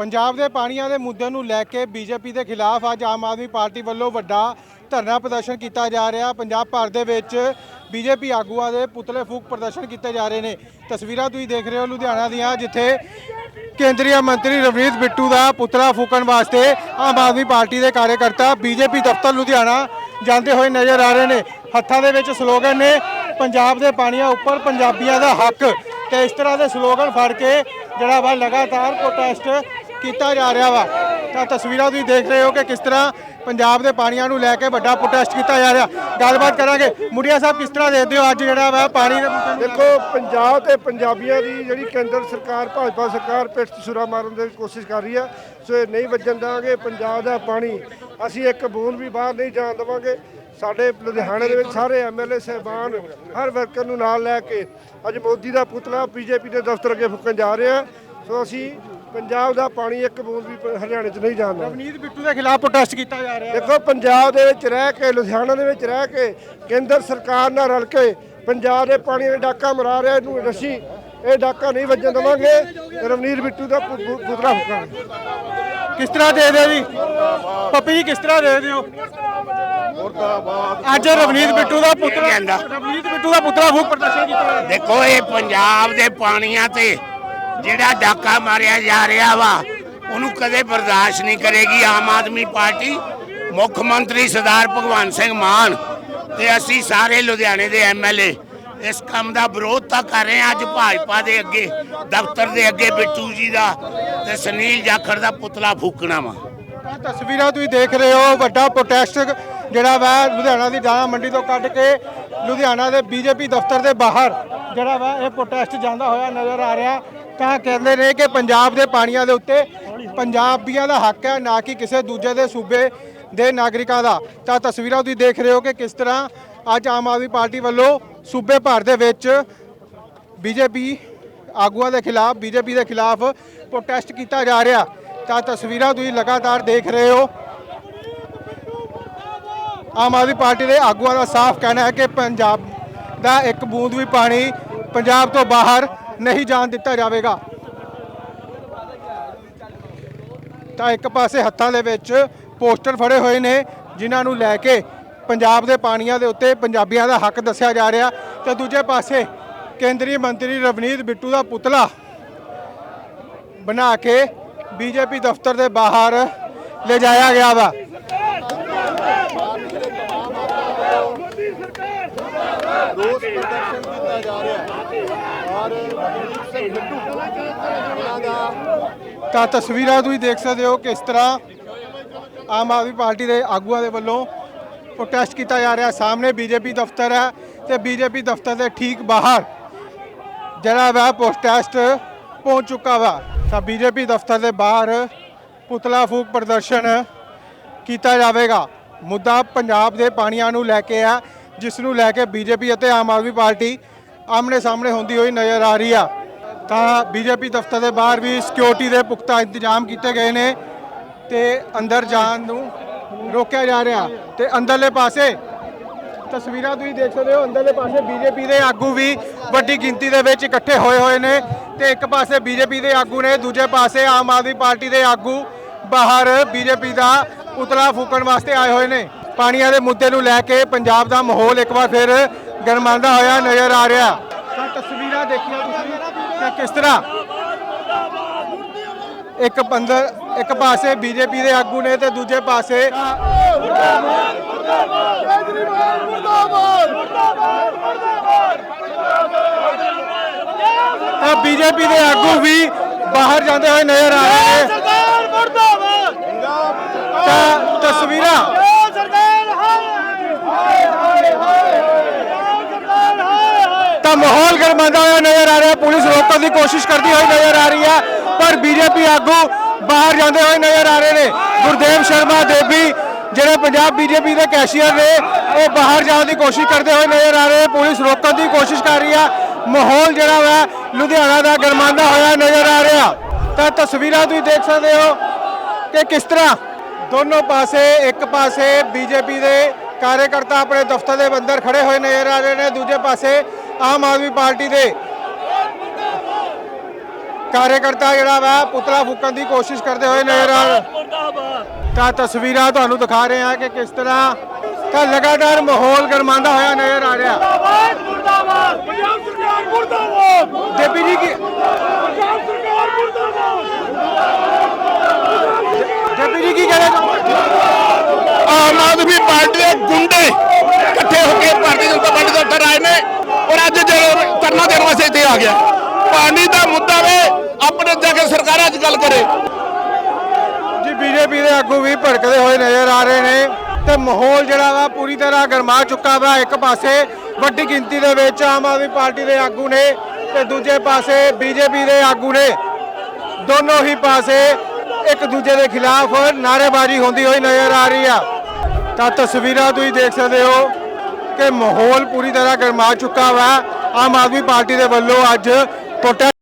ਪੰਜਾਬ ਦੇ ਪਾਣੀਆਂ ਦੇ ਮੁੱਦੇ ਨੂੰ ਲੈ ਕੇ ਬੀਜੇਪੀ ਦੇ ਖਿਲਾਫ ਅੱਜ ਆਮ ਆਦਮੀ ਪਾਰਟੀ ਵੱਲੋਂ ਵੱਡਾ ਧਰਨਾ ਪ੍ਰਦਰਸ਼ਨ ਕੀਤਾ ਜਾ ਰਿਹਾ। ਪੰਜਾਬ ਭਰ ਦੇ ਵਿੱਚ ਬੀਜੇਪੀ ਆਗੂਆਂ ਦੇ ਪੁਤਲੇ ਫੂਕ ਪ੍ਰਦਰਸ਼ਨ ਕੀਤੇ ਜਾ ਰਹੇ ਨੇ। ਤਸਵੀਰਾਂ ਤੁਸੀਂ ਦੇਖ ਰਹੇ ਹੋ ਲੁਧਿਆਣਾ ਦੀਆਂ, ਜਿੱਥੇ ਕੇਂਦਰੀ ਮੰਤਰੀ ਰਵਨੀਤ ਬਿੱਟੂ ਦਾ ਪੁਤਲਾ ਫੂਕਣ ਵਾਸਤੇ ਆਮ ਆਦਮੀ ਪਾਰਟੀ ਦੇ ਕਾਰਜਕਰਤਾ ਬੀਜੇਪੀ ਦਫ਼ਤਰ ਲੁਧਿਆਣਾ ਜਾਂਦੇ ਹੋਏ ਨਜ਼ਰ ਆ ਰਹੇ ਨੇ। ਹੱਥਾਂ ਦੇ ਵਿੱਚ ਸਲੋਗਨ ਨੇ, ਪੰਜਾਬ ਦੇ ਪਾਣੀਆਂ ਉੱਪਰ ਪੰਜਾਬੀਆਂ ਦਾ ਹੱਕ। ਤੇ ਇਸ ਤਰ੍ਹਾਂ ਦੇ ਸਲੋਗਨ ਫੜ ਕੇ ਜਿਹੜਾ ਵਾ ਲਗਾਤਾਰ ਪ੍ਰੋਟੈਸਟ ਕੀਤਾ ਜਾ ਰਿਹਾ ਵਾ। ਤਾਂ ਤਸਵੀਰਾਂ ਤੁਸੀਂ ਦੇਖ ਰਹੇ ਹੋ ਕਿ ਕਿਸ ਤਰ੍ਹਾਂ ਪੰਜਾਬ ਦੇ ਪਾਣੀਆਂ ਨੂੰ ਲੈ ਕੇ ਵੱਡਾ ਪ੍ਰੋਟੈਸਟ ਕੀਤਾ ਜਾ ਰਿਹਾ। ਗੱਲਬਾਤ ਕਰਾਂਗੇ। ਮੁੰਡਿਆ ਸਾਹਿਬ, ਕਿਸ ਤਰ੍ਹਾਂ ਦੇਖਦੇ ਹੋ ਅੱਜ ਜਿਹੜਾ ਵਾ ਪਾਣੀ ਦਾ ਮੁੱਦੇ ਦੇਖੋ, ਪੰਜਾਬ ਤੇ ਪੰਜਾਬੀਆਂ ਦੀ ਜਿਹੜੀ ਕੇਂਦਰ ਸਰਕਾਰ, ਭਾਜਪਾ ਸਰਕਾਰ ਪਿੱਠ ਸੁਰਾ ਮਾਰਨ ਦੀ ਕੋਸ਼ਿਸ਼ ਕਰ ਰਹੀ ਹੈ ਸੋ ਇਹ ਨਹੀਂ ਵੱਜਣ ਦੇਵਾਂਗੇ। ਪੰਜਾਬ ਦਾ ਪਾਣੀ ਅਸੀਂ ਇੱਕ ਬੂੰਦ ਵੀ ਬਾਹਰ ਨਹੀਂ ਜਾਣ ਦੇਵਾਂਗੇ। ਸਾਡੇ ਲੁਧਿਆਣੇ ਦੇ ਵਿੱਚ ਸਾਰੇ ਐਮਐਲਏ ਸਹਿਬਾਨ ਹਰ ਵਰਕਰ ਨੂੰ ਨਾਲ ਲੈ ਕੇ ਅੱਜ ਮੋਦੀ ਦਾ ਪੁਤਲਾ ਬੀਜੇਪੀ ਦੇ ਦਫ਼ਤਰ ਅੱਗੇ ਫੁੱਕਣ ਜਾ ਰਹੇ ਹਾਂ ਸੋ ਅਸੀਂ ਪੰਜਾਬ ਦਾ ਪਾਣੀ ਇੱਕ ਬੂੰਦ ਵੀ ਪ- ਹਰਿਆਣੇ 'ਚ ਨਹੀਂ ਜਾਣ ਦੇਵਾਂਗੇ ਰਵਨੀਤ ਬਿੱਟੂ ਦੇ ਖਿਲਾਫ ਪ੍ਰੋਟੈਸਟ ਕੀਤਾ ਜਾ ਰਿਹਾ। ਦੇਖੋ ਪੰਜਾਬ ਦੇ ਵਿੱਚ ਰਹਿ ਕੇ ਲੁਧਿਆਣਾ ਦੇ ਵਿੱਚ ਰਹਿ ਕੇ ਕੇਂਦਰ ਸਰਕਾਰ ਨਾਲ ਰਲ ਕੇ ਪੰਜਾਬ ਦੇ ਪਾਣੀ ਦੇ ਡਾਕਾ ਮਰਾ ਰਿਹਾ ਇਹਨੂੰ ਰੱਸੀ ਇਹ ਡਾਕਾ ਨਹੀਂ ਵੱਜਣ ਦੇਵਾਂਗੇ ਰਵਨੀਤ ਬਿੱਟੂ ਦਾ ਪੁ- ਪੁ- ਪੁਤਲਾ ਫੁੱਕਾਂਗੇ ਕਿਸ ਤਰ੍ਹਾਂ ਦੇ ਦਿਓ ਜੀ ਪੱਪੀ ਜੀ ਕਿਸ ਤਰ੍ਹਾਂ ਦੇ ਦਿਓ ਅੱਜ ਰਵਨੀਤ ਬਿੱਟੂ ਦਾ ਪੁੱਤਰ ਜਾਂਦਾ। ਰਵਨੀਤ ਬਿੱਟੂ ਦਾ ਪੁੱਤਰਾ ਫੂਕ ਪ੍ਰਦਰਸ਼ਨ ਕੀਤਾ ਜਾ ਰਿਹਾ। ਦੇਖੋ ਇਹ ਪੰਜਾਬ ਦੇ ਪਾਣੀਆਂ ਤੇ ਜਿਹੜਾ ਡਾਕਾ ਮਾਰਿਆ ਜਾ ਰਿਹਾ ਵਾ, ਉਹਨੂੰ ਕਦੇ ਬਰਦਾਸ਼ਤ ਨਹੀਂ ਕਰੇਗੀ ਆਮ ਆਦਮੀ ਪਾਰਟੀ, ਮੁੱਖ ਮੰਤਰੀ ਸਰਦਾਰ ਭਗਵੰਤ ਸਿੰਘ ਮਾਨ ਤੇ ਅਸੀਂ ਸਾਰੇ ਲੁਧਿਆਣੇ ਦੇ ਐਮਐਲਏ ਇਸ ਕੰਮ ਦਾ ਵਿਰੋਧ ਤਾਂ ਕਰ ਰਹੇ ਹਾਂ ਅੱਜ ਭਾਜਪਾ ਦੇ ਅੱਗੇ, ਦਫ਼ਤਰ ਦੇ ਅੱਗੇ ਬਿੱਟੂ ਜੀ ਦਾ ਤੇ ਸੁਨੀਲ ਜਾਖੜ ਦਾ ਪੁਤਲਾ ਫੂਕਣਾ ਵਾ। ਤਾਂ ਤਸਵੀਰਾਂ ਤੁਸੀਂ ਦੇਖ ਰਹੇ ਹੋ, ਵੱਡਾ ਪ੍ਰੋਟੈਸਟ ਜਿਹੜਾ ਵਾ ਲੁਧਿਆਣਾ ਦੀ ਦਾਣਾ ਮੰਡੀ ਤੋਂ ਕੱਢ ਕੇ ਲੁਧਿਆਣਾ ਦੇ ਬੀਜੇਪੀ ਦਫ਼ਤਰ ਦੇ ਬਾਹਰ ਜਿਹੜਾ ਵਾ ਇਹ ਪ੍ਰੋਟੈਸਟ ਜਾਂਦਾ ਹੋਇਆ ਨਜ਼ਰ ਆ ਰਿਹਾ। ਤਾਂ ਕਹਿੰਦੇ ਨੇ ਕਿ ਪੰਜਾਬ ਦੇ ਪਾਣੀਆਂ ਦੇ ਉੱਤੇ ਪੰਜਾਬੀਆਂ ਦਾ ਹੱਕ ਹੈ, ਨਾ ਕਿ ਕਿਸੇ ਦੂਜੇ ਦੇ ਸੂਬੇ ਦੇ ਨਾਗਰਿਕਾਂ ਦਾ। ਤਾਂ ਤਸਵੀਰਾਂ ਤੁਸੀਂ ਦੇਖ ਰਹੇ ਹੋ ਕਿ ਕਿਸ ਤਰ੍ਹਾਂ ਅੱਜ ਆਮ ਆਦਮੀ ਪਾਰਟੀ ਵੱਲੋਂ ਸੂਬੇ ਭਰ ਦੇ ਵਿੱਚ ਬੀਜੇਪੀ ਆਗੂਆਂ ਦੇ ਖਿਲਾਫ, ਬੀਜੇਪੀ ਦੇ ਖਿਲਾਫ ਪ੍ਰੋਟੈਸਟ ਕੀਤਾ ਜਾ ਰਿਹਾ। ਤਾਂ ਤਸਵੀਰਾਂ ਤੁਸੀਂ ਲਗਾਤਾਰ ਦੇਖ ਰਹੇ ਹੋ। ਆਮ ਆਦਮੀ ਪਾਰਟੀ ਦੇ ਆਗੂਆਂ ਦਾ ਸਾਫ਼ ਕਹਿਣਾ ਹੈ ਕਿ ਪੰਜਾਬ ਦਾ ਇੱਕ ਬੂੰਦ ਵੀ ਪਾਣੀ ਪੰਜਾਬ ਤੋਂ ਬਾਹਰ ਨਹੀਂ ਜਾਣ ਦਿੱਤਾ ਜਾਵੇਗਾ। ਤਾਂ ਇੱਕ ਪਾਸੇ ਹੱਥਾਂ ਦੇ ਵਿੱਚ ਪੋਸਟਰ ਫੜੇ ਹੋਏ ਨੇ, ਜਿਨ੍ਹਾਂ ਨੂੰ ਲੈ ਕੇ ਪੰਜਾਬ ਦੇ ਪਾਣੀਆਂ ਦੇ ਉੱਤੇ ਪੰਜਾਬੀਆਂ ਦਾ ਹੱਕ ਦੱਸਿਆ ਜਾ ਰਿਹਾ। ਤੇ ਦੂਜੇ ਪਾਸੇ ਕੇਂਦਰੀ ਮੰਤਰੀ ਰਵਨੀਤ ਬਿੱਟੂ ਦਾ ਪੁਤਲਾ ਬਣਾ ਕੇ ਬੀਜੇਪੀ ਦਫ਼ਤਰ ਦੇ ਬਾਹਰ ਲਿਜਾਇਆ ਗਿਆ ਵਾ। ਰੋਸ ਪ੍ਰਦਰਸ਼ਨ ਕੀਤਾ ਜਾ ਰਿਹਾ ਔਰ ਰਵਨੀਤ ਸਿੰਘ ਬਿੱਟੂ ਉਹਨਾਂ ਦਾ ਤਾਂ ਤਸਵੀਰਾਂ ਤੁਸੀਂ ਦੇਖ ਸਕਦੇ ਹੋ ਕਿਸ ਤਰ੍ਹਾਂ ਆਮ ਆਦਮੀ ਪਾਰਟੀ ਦੇ ਆਗੂਆਂ ਦੇ ਵੱਲੋਂ ਪ੍ਰੋਟੈਸਟ ਕੀਤਾ ਜਾ ਰਿਹਾ। ਸਾਹਮਣੇ ਬੀਜੇਪੀ ਦਫ਼ਤਰ ਹੈ ਤੇ ਬੀਜੇਪੀ ਦਫ਼ਤਰ ਦੇ ਠੀਕ ਬਾਹਰ ਜਿਹੜਾ ਵਾ ਪ੍ਰੋਟੈਸਟ ਪਹੁੰਚ ਚੁੱਕਾ ਵਾ। ਤਾਂ ਬੀਜੇਪੀ ਦਫ਼ਤਰ ਦੇ ਬਾਹਰ ਪੁਤਲਾ ਫੂਕ ਪ੍ਰਦਰਸ਼ਨ ਕੀਤਾ ਜਾਵੇਗਾ। ਮੁੱਦਾ ਪੰਜਾਬ ਦੇ ਪਾਣੀਆਂ ਨੂੰ ਲੈ ਕੇ ਆ, ਜਿਸ ਨੂੰ ਲੈ ਕੇ ਬੀਜੇਪੀ ਅਤੇ ਆਮ ਆਦਮੀ ਪਾਰਟੀ ਆਮਣੇ ਸਾਹਮਣੇ ਹੁੰਦੀ ਹੋਈ ਨਜ਼ਰ ਆ ਰਹੀ ਆ। ਤਾਂ ਬੀਜੇਪੀ ਦਫ਼ਤਰ ਦੇ ਬਾਹਰ ਵੀ ਸਿਕਿਉਰਿਟੀ ਦੇ ਪੁਖਤਾ ਇੰਤਜ਼ਾਮ ਕੀਤੇ ਗਏ ਨੇ ਤੇ ਅੰਦਰ ਜਾਣ ਨੂੰ ਰੋਕਿਆ ਜਾ ਰਿਹਾ। ਤੇ ਅੰਦਰਲੇ ਪਾਸੇ ਤਸਵੀਰਾਂ ਤੁਸੀਂ ਦੇਖ ਸਕਦੇ ਹੋ, ਅੰਦਰਲੇ ਪਾਸੇ ਬੀਜੇਪੀ ਦੇ ਆਗੂ ਵੀ ਵੱਡੀ ਗਿਣਤੀ ਦੇ ਵਿੱਚ ਇਕੱਠੇ ਹੋਏ ਹੋਏ ਨੇ ਤੇ ਇੱਕ ਪਾਸੇ ਬੀਜੇਪੀ ਦੇ ਆਗੂ ਨੇ, ਦੂਜੇ ਪਾਸੇ ਆਮ ਆਦਮੀ ਪਾਰਟੀ ਦੇ ਆਗੂ ਬਾਹਰ ਬੀਜੇਪੀ ਦਾ ਪੁਤਲਾ ਫੂਕਣ ਵਾਸਤੇ ਆਏ ਹੋਏ ਨੇ। ਪਾਣੀਆਂ ਦੇ ਮੁੱਦੇ ਨੂੰ ਲੈ ਕੇ ਪੰਜਾਬ ਦਾ ਮਾਹੌਲ ਇੱਕ ਵਾਰ ਫਿਰ ਗਰਮਾਉਂਦਾ ਹੋਇਆ ਨਜ਼ਰ ਆ ਰਿਹਾ। ਤਾਂ ਤਸਵੀਰਾਂ ਦੇਖੀਆਂ ਤੁਸੀਂ ਕਿ ਕਿਸ ਤਰ੍ਹਾਂ ਇੱਕ ਬੰਦਰ, ਇੱਕ ਪਾਸੇ ਬੀਜੇਪੀ ਦੇ ਆਗੂ ਨੇ ਤੇ ਦੂਜੇ ਪਾਸੇ ਤਾਂ ਬੀਜੇਪੀ ਦੇ ਆਗੂ ਵੀ ਬਾਹਰ ਜਾਂਦੇ ਹੋਏ ਨਜ਼ਰ ਆ ਰਹੇ ਨੇ। ਤਾਂ ਤਸਵੀਰਾਂ ਮਾਹੌਲ ਗਰਮਾਉਂਦਾ ਹੋਇਆ ਨਜ਼ਰ ਆ ਰਿਹਾ। ਪੁਲਿਸ ਰੋਕਣ ਦੀ ਕੋਸ਼ਿਸ਼ ਕਰਦੀ ਹੋਈ ਨਜ਼ਰ ਆ ਰਹੀ ਹੈ, ਪਰ ਬੀਜੇਪੀ ਆਗੂ ਬਾਹਰ ਜਾਂਦੇ ਹੋਏ ਨਜ਼ਰ ਆ ਰਹੇ ਨੇ। ਗੁਰਦੇਵ ਸ਼ਰਮਾ, ਦੇਵੀ, ਜਿਹੜੇ ਪੰਜਾਬ ਬੀਜੇਪੀ ਦੇ ਕੈਸ਼ੀਅਰ ਨੇ, ਉਹ ਬਾਹਰ ਜਾਣ ਦੀ ਕੋਸ਼ਿਸ਼ ਕਰਦੇ ਹੋਏ ਨਜ਼ਰ ਆ ਰਹੇ ਪੁਲਿਸ ਰੋਕਣ ਦੀ ਕੋਸ਼ਿਸ਼ ਕਰ ਰਹੀ ਹੈ। ਮਾਹੌਲ ਜਿਹੜਾ ਵਾ, ਲੁਧਿਆਣਾ ਦਾ ਗਰਮਾਉਂਦਾ ਹੋਇਆ ਨਜ਼ਰ ਆ ਰਿਹਾ। ਤਾਂ ਤਸਵੀਰਾਂ ਤੁਸੀਂ ਦੇਖ ਸਕਦੇ ਹੋ ਕਿ ਕਿਸ ਤਰ੍ਹਾਂ ਦੋਨੋਂ ਪਾਸੇ, ਇੱਕ ਪਾਸੇ ਬੀਜੇਪੀ ਦੇ ਕਾਰਜਕਰਤਾ ਆਪਣੇ ਦਫ਼ਤਰ ਦੇ ਅੰਦਰ ਖੜੇ ਹੋਏ ਨਜ਼ਰ ਆ ਰਹੇ ਨੇ, ਦੂਜੇ ਪਾਸੇ ਆਮ ਆਦਮੀ ਪਾਰਟੀ ਦੇ ਕਾਰਜਕਰਤਾ ਜਿਹੜਾ ਵਾ ਪੁਤਲਾ ਫੂਕਣ ਦੀ ਕੋਸ਼ਿਸ਼ ਕਰਦੇ ਹੋਏ ਨਜ਼ਰ ਆ ਰਹੇ ਤਾਂ ਤਸਵੀਰਾਂ ਤੁਹਾਨੂੰ ਦਿਖਾ ਰਹੇ ਹਾਂ ਕਿ ਕਿਸ ਤਰ੍ਹਾਂ ਤਾਂ ਲਗਾਤਾਰ ਮਾਹੌਲ ਗਰਮਾਉਂਦਾ ਹੋਇਆ ਨਜ਼ਰ ਆ ਰਿਹਾ। ਜੇਪੀ ਜੀ ਕੀ ਜੇਪੀ ਜੀ ਕੀ ਕਹਿਣਾ ਚਾਹੁੰਦੇ ਆਮ ਆਦਮੀ ਪਾਰਟੀ ਦੇ ਗੁੰਡੇ ਇਕੱਠੇ ਹੋ ਕੇ ਭਾਰਤੀ ਜਨਤਾ ਪਾਰਟੀ ਦੇ ਉੱਤਰ ਆਏ ਨੇ। ਔਰ ਅੱਜ ਜਦੋਂ ਧਰਨਾ ਦੇਣ ਵਾਸਤੇ ਇੱਥੇ ਆ ਗਿਆ, ਪਾਣੀ ਦਾ ਮੁੱਦਾ ਵੇ, ਆਪਣੇ ਜਾ ਕੇ ਸਰਕਾਰਾਂ 'ਚ ਗੱਲ ਕਰੇ। ਜੀ, ਬੀਜੇਪੀ ਦੇ ਆਗੂ ਵੀ ਭੜਕਦੇ ਹੋਏ ਨਜ਼ਰ ਆ ਰਹੇ ਨੇ ਤੇ ਮਾਹੌਲ ਜਿਹੜਾ ਵਾ ਪੂਰੀ ਤਰ੍ਹਾਂ ਗਰਮਾ ਚੁੱਕਾ ਵਾ। ਇੱਕ ਪਾਸੇ ਵੱਡੀ ਗਿਣਤੀ ਦੇ ਵਿੱਚ ਆਮ ਆਦਮੀ ਪਾਰਟੀ ਦੇ ਆਗੂ ਨੇ ਤੇ ਦੂਜੇ ਪਾਸੇ ਬੀਜੇਪੀ ਦੇ ਆਗੂ ਨੇ। ਦੋਨੋਂ ਹੀ ਪਾਸੇ ਇੱਕ ਦੂਜੇ ਦੇ ਖਿਲਾਫ ਨਾਅਰੇਬਾਜ਼ੀ ਹੁੰਦੀ ਹੋਈ ਨਜ਼ਰ ਆ ਰਹੀ ਆ। ਤਾਂ ਤਸਵੀਰਾਂ ਤੁਸੀਂ ਦੇਖ ਸਕਦੇ ਹੋ। ਕਿ ਮਾਹੌਲ ਪੂਰੀ ਤਰ੍ਹਾਂ ਗਰਮਾ ਚੁੱਕਾ ਵਾ। ਆਮ ਆਦਮੀ ਪਾਰਟੀ ਦੇ ਵੱਲੋਂ ਅੱਜ ਪ੍ਰੋਟੈਸਟ